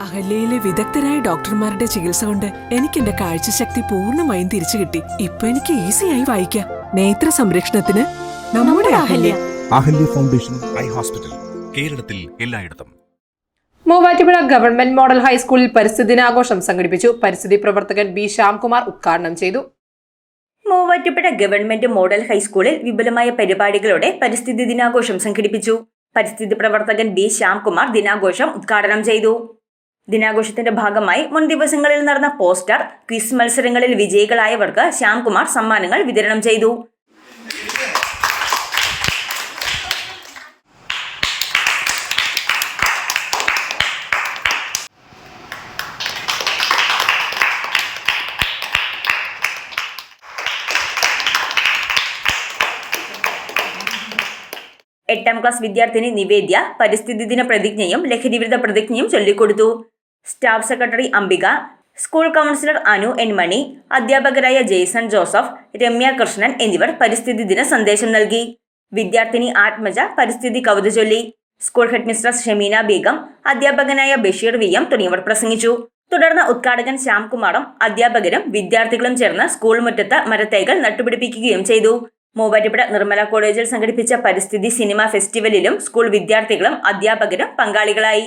അഹല്യയിലെ വിദഗ്ധരായ ഡോക്ടർമാരുടെ ചികിത്സ കൊണ്ട് എനിക്ക് എന്റെ കാഴ്ചശക്തി പൂർണമായും തിരിച്ചു കിട്ടി. ഇപ്പൊ എനിക്ക് ഈസിയായി വായിക്കാം. നേത്ര സംരക്ഷണത്തിന് നമ്മുടെ Ahalya. Ahalya foundation eye hospital കേരളത്തിൽ എല്ലായിടത്തും. മൂവാറ്റുപുഴ ഗവൺമെന്റ് മോഡൽ ഹൈസ്കൂളിൽ പരിസ്ഥിതി ദിനാഘോഷം സംഘടിപ്പിച്ചു. പരിസ്ഥിതി പ്രവർത്തകൻ ബി ശ്യാംകുമാർ ഉദ്ഘാടനം ചെയ്തു. മൂവാറ്റുപുഴ ഗവൺമെന്റ് മോഡൽ ഹൈസ്കൂളിൽ വിപുലമായ പരിപാടികളോടെ പരിസ്ഥിതി ദിനാഘോഷം സംഘടിപ്പിച്ചു. പരിസ്ഥിതി പ്രവർത്തകൻ ബി ശ്യാംകുമാർ ദിനാഘോഷം ഉദ്ഘാടനം ചെയ്തു. ദിനാഘോഷത്തിന്റെ ഭാഗമായി മുൻ ദിവസങ്ങളിൽ നടന്ന പോസ്റ്റർ ക്വിസ് മത്സരങ്ങളിൽ വിജയികളായവർക്ക് ശ്യാംകുമാർ സമ്മാനങ്ങൾ വിതരണം ചെയ്തു. എട്ടാം ക്ലാസ് വിദ്യാർത്ഥിനി നിവേദ്യ പരിസ്ഥിതി ദിന പ്രതിജ്ഞയും ലഹരിവിരുദ്ധ പ്രതിജ്ഞയും ചൊല്ലിക്കൊടുത്തു. Staff secretary Ambika school counsellor Anu N Mani അധ്യാപകരായ ജെയ്സൺ ജോസഫ് രമ്യ കൃഷ്ണൻ എന്നിവർ പരിസ്ഥിതി ദിന സന്ദേശം നൽകി. വിദ്യാർത്ഥിനി ആത്മജ പരിസ്ഥിതി കവിത ചൊല്ലി. സ്കൂൾ ഹെഡ്മിസ്ട്രസ് ഷെമീന ബീഗം അധ്യാപകനായ ബഷീർ വി എം തുടങ്ങിയവർ പ്രസംഗിച്ചു. തുടർന്ന് ഉദ്ഘാടകൻ ശ്യാംകുമാറും അധ്യാപകരും വിദ്യാർത്ഥികളും ചേർന്ന് സ്കൂൾ മുറ്റത്ത് മരത്തൈകൾ നട്ടുപിടിപ്പിക്കുകയും ചെയ്തു. മൂവാറ്റുപുഴ നിർമ്മല കോളേജിൽ സംഘടിപ്പിച്ച പരിസ്ഥിതി സിനിമ ഫെസ്റ്റിവലിലും സ്കൂൾ വിദ്യാർത്ഥികളും അധ്യാപകരും പങ്കാളികളായി.